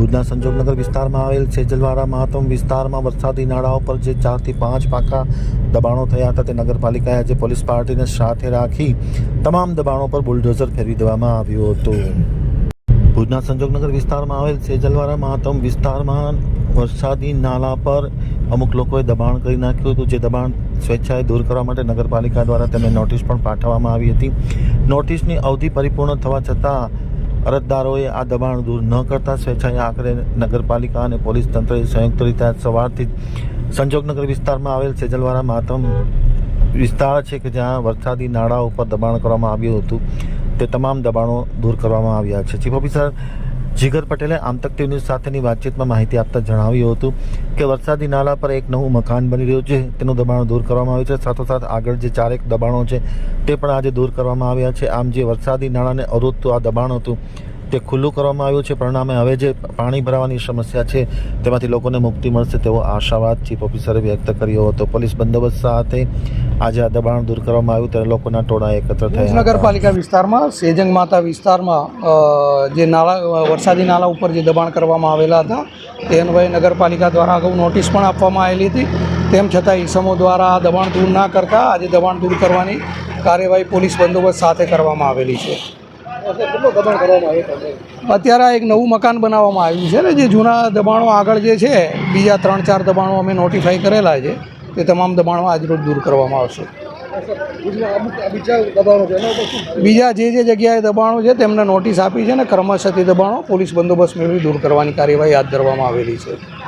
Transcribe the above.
ભુજના સંજોગનગર વિસ્તારમાં આવેલ સેજલવાડા મહાત્મ વિસ્તારમાં વરસાદી નાળાઓ પર જે ચારથી પાંચ પાકા દબાણો થયા હતા તે નગરપાલિકાએ આજે પોલીસ પાર્ટીને સાથે રાખી તમામ દબાણો પર બુલડોઝર ફેરવી દેવામાં આવ્યું હતું. ભુજના સંજોગનગર વિસ્તારમાં આવેલ સેજલવાડા મહાત્મ વિસ્તારમાં વરસાદી નાલા પર અમુક લોકોએ દબાણ કરી નાખ્યું હતું, જે દબાણ સ્વેચ્છાએ દૂર કરવા માટે નગરપાલિકા દ્વારા તેમને નોટિસ પણ પાઠવવામાં આવી હતી. નોટિસની અવધિ પરિપૂર્ણ થવા છતાં અરજદારોએ આ દબાણ દૂર ન કરતા સ્વેચ્છાએ આખરે નગરપાલિકા અને પોલીસ તંત્રએ સંયુક્ત રીતે સવારથી સંજોગનગર વિસ્તારમાં આવેલ સેજલવાળા માતમ વિસ્તાર છે કે જ્યાં વરસાદી નાળા ઉપર દબાણ કરવામાં આવ્યું હતું. તે તમામ દબાણો દૂર કરવામાં આવ્યા છે. ચીફ ઓફિસર જીગર પટેલે આમતક ટીવી ન્યૂઝ સાથેની વાતચીતમાં માહિતી આપતા જણાવ્યું હતું કે વરસાદી નાલા પર એક નવું મકાન બની રહ્યું છે. તેનું દબાણ દૂર કરવામાં આવ્યું છે. સાથોસાથ આગળ જે ચારેક દબાણો છે તે પણ આજે દૂર કરવામાં આવ્યા છે. આમ જે વરસાદી નાળાને અવરોધતું આ દબાણ હતું તે ખુલ્લું કરવામાં આવ્યું છે. પરિણામે હવે જે પાણી ભરાવાની સમસ્યા છે, તેમાંથી લોકોને મુક્તિ મળશે તેવો આશાવાદ ચીફ ઓફિસરે વ્યક્ત કર્યો હતો. પોલીસ બંદોબસ્ત સાથે આજે આ દબાણ દૂર કરવામાં આવ્યું ત્યારે લોકોના ટોળા એકત્ર થયા નગરપાલિકા વિસ્તારમાં, સેજંગ માતા વિસ્તારમાં જે નાળા વરસાદી નાળા ઉપર જે દબાણ કરવામાં આવેલા હતા, તે અન્વયે નગરપાલિકા દ્વારા અગાઉ નોટિસ પણ આપવામાં આવેલી હતી. તેમ છતાં ઈસમો દ્વારા આ દબાણ દૂર ના કરતાં આજે દબાણ દૂર કરવાની કાર્યવાહી પોલીસ બંદોબસ્ત સાથે કરવામાં આવેલી છે. અત્યારે એક નવું મકાન બનાવવામાં આવ્યું છે ને, જે જૂના દબાણો આગળ જે છે, બીજા ત્રણ ચાર દબાણો અમે નોટિફાઈ કરેલા છે, તે તમામ દબાણો આજરોજ દૂર કરવામાં આવશે. બીજા જે જે જગ્યાએ દબાણો છે, તેમને નોટિસ આપી છે ને, ક્રમશઃ દબાણો પોલીસ બંદોબસ્ત મેળવી દૂર કરવાની કાર્યવાહી હાથ ધરવામાં આવેલી છે.